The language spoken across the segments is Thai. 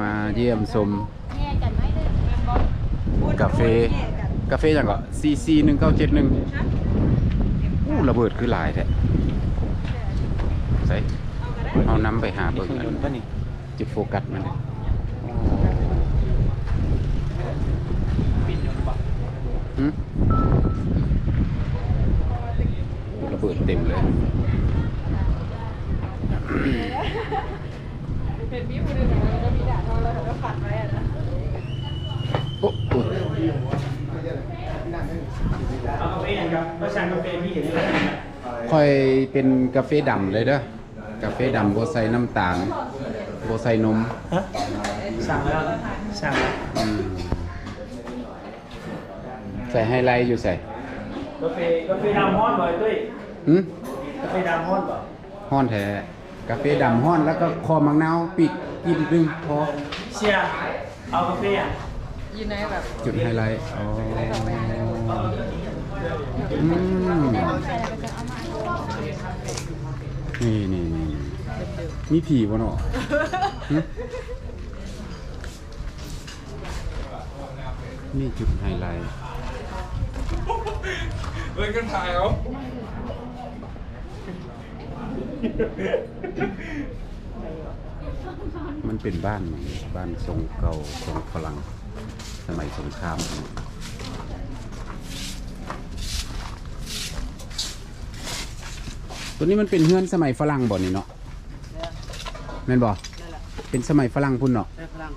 มาเยี่ยมชมแย่กันไหมเด้อกาแฟกาแฟอย่างก็ซีซีหนึ่งเก้าเจ็ดหนึ่งอู้ระเบิดคือหลายแท้ใส่เอานำไปหานี่เบิ่งเครื่องอันยนต์ป่ะนี่จุดโฟกัสมันเลยปิดยนต์ป่ะหึระเบิดเต็มเลยเป็นมีมือหนึ่งแล้วก็มีด่าทอแล้วก็ฝันไว้อะนะ โอ้โอ้ เอากาแฟอย่างครับเพราะชากาแฟพี่เห็นเลย ค่อยเป็นกาแฟดำเลยเด้อกาแฟดำบ่ใส่น้ำตาลบ่ใส่นมฮะสั่งแล้วสั่งแล้วอืมใส่ไฮไลท์อยู่ใส่กาแฟกาแฟดำฮ้อนบ่อยตุ้ยหึกาแฟดำฮ้อนบ่ฮ้อนแท้กาแฟดำฮ้อนแล้วก็คอมังนาวปิดกินดึงพอเชียร์เอากาแฟอะอยู่ในแบบจุดไฮไลท์อ๋อ อืมนี่นี่นี่มีผีบ่เนาะหึนี่จุดไฮไลท์ เล่นกันถ่ายเหรอมันเป็นบ้านใหม่บ้านทรงเก่าทรงฝรั่งสมัยสงคราม ตัวนี้มันเป็นเฮือนสมัยฝรั่งบ่นี่เนาะแม่นบ่เป็นสมัยฝรั่งพุ่นเนาะได้พลัง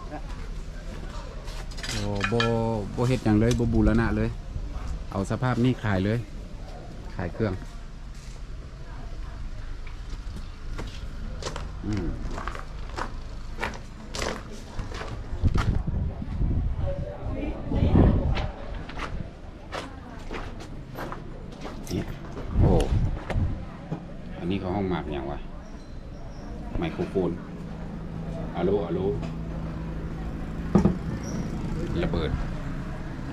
โอ้บ่บ่เฮ็ดหยังเลยบ่บูรณะเลย เอาสภาพนี้ขายเลย ขายเครื่องอืมเนี่ยโอ้อั นนี้เขาห้องหมากอย่างวะไมโครโฟนอะโลอะโลระเบิด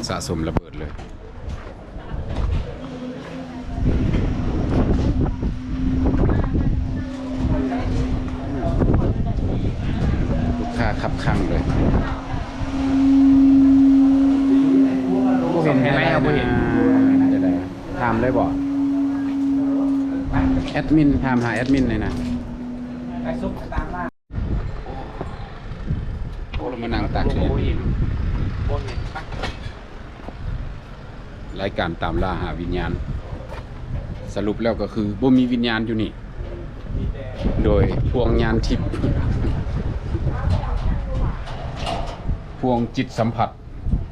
สะสมระเบิดเลยลูกค้าขับข้างเลยเห็นไหมครับเห็นจะได้ถามเลยบ่ แอดมินถามหาแอดมินเลยนะไอ้ซุปตามล่าโอ้เรามานั่งตักโบเลยเห็นโบเห็นปะรายการตามล่าหาวิญญาณ สรุปแล้วก็คือบ่มีวิญญาณอยู่นี่มีแต่โดยพวงญาณทิพย์พวงจิตสัมผัส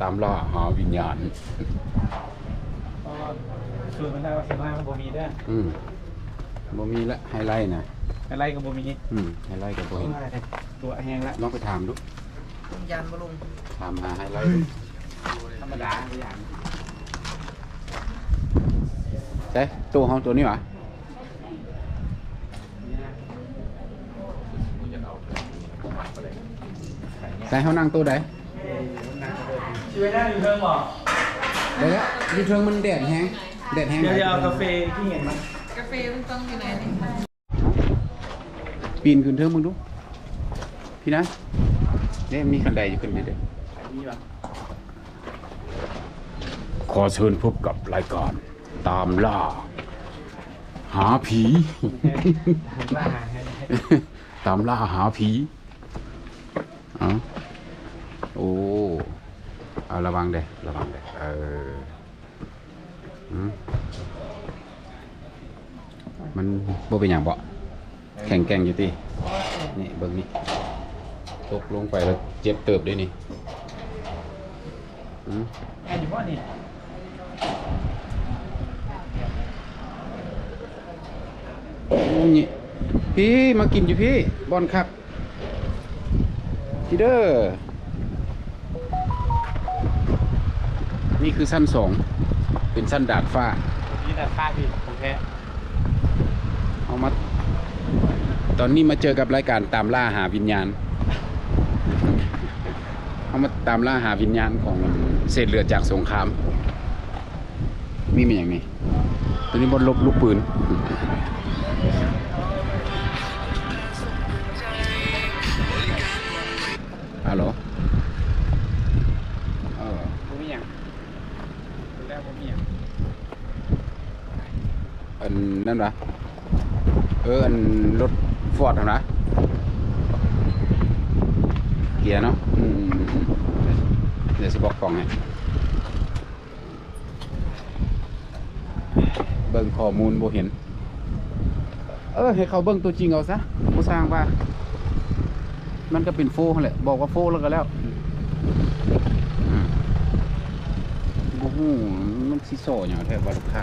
ตามล่าหาวิญญาณก็ชวนมันได้ว่าเสียงล่างมันโบมีด้วยอืม บ่มีละไฮไลท์นะอะไรก็โบมีอืมไฮไลท์กับบ่เห็นตัวแห้งแล้วลองไปถามดูยันมาลงถามหาไฮไลท์ดูธรรมดาตัวอย่างใช่ตัวเฮาตัวนี้หวะใส่เฮานั่งตัวใดช่วยได้อยู่เพิ่มบอกเดี๋ยวนะอยู่เทิงมันแดดแฮงแดดแฮงเดี๋ยวจะเอากาแฟที่เห็นมั้ย กาแฟมันต้องอยู่ในนี้ปีนขึ้นเทิงมึงดู พี่นะเนี่ยมีคันไดอยู่ขึ้นนี่เด้อนี่ป่ะขอเชิญพบกับรายการตามล่า หาผีล่าให้ตามล่าหาผีเอาโอ้เอาระวังเด้ระวังเด้เออหื มมันบ่เป็นอย่างบ่แข็งแกร่งอยู่ตินี่เบิ่งนี่ตกลงไปแล้วเจ็บเติบด้วยนี่อืมแอนอยู่ว่านี่โอ้นี่พี่มากินอยู่พี่บอลครับพี่เด้อนี่คือสั้นสองเป็นสั้นดาดฟ้านี่แต่ค่าพี่ของแท้ามา ตอนนี้มาเจอกับรายการตามล่าหาวิญญาณ เอามาตามล่าหาวิญญาณของเศษเรือจากสงคราม นี่มันอย่างนี้ ตัวนี้บนลบลูกปืนอะไรหลนั่นหรอ เอออันรถฟอร์ดนะเกียร์เนาะเดี๋ยวสิบอกกล่องให้เบิ่งข้อมูลโบเห็น เออ ให้เขาเบิ่งตัวจริงเอาซะบ่สร้างว่า มันก็เป็นโฟนแหละ บอกว่าโฟแล้วก็แล้วอืมบ่ฮู้มันสิโซ่หยังแท้ว่าลูกค้า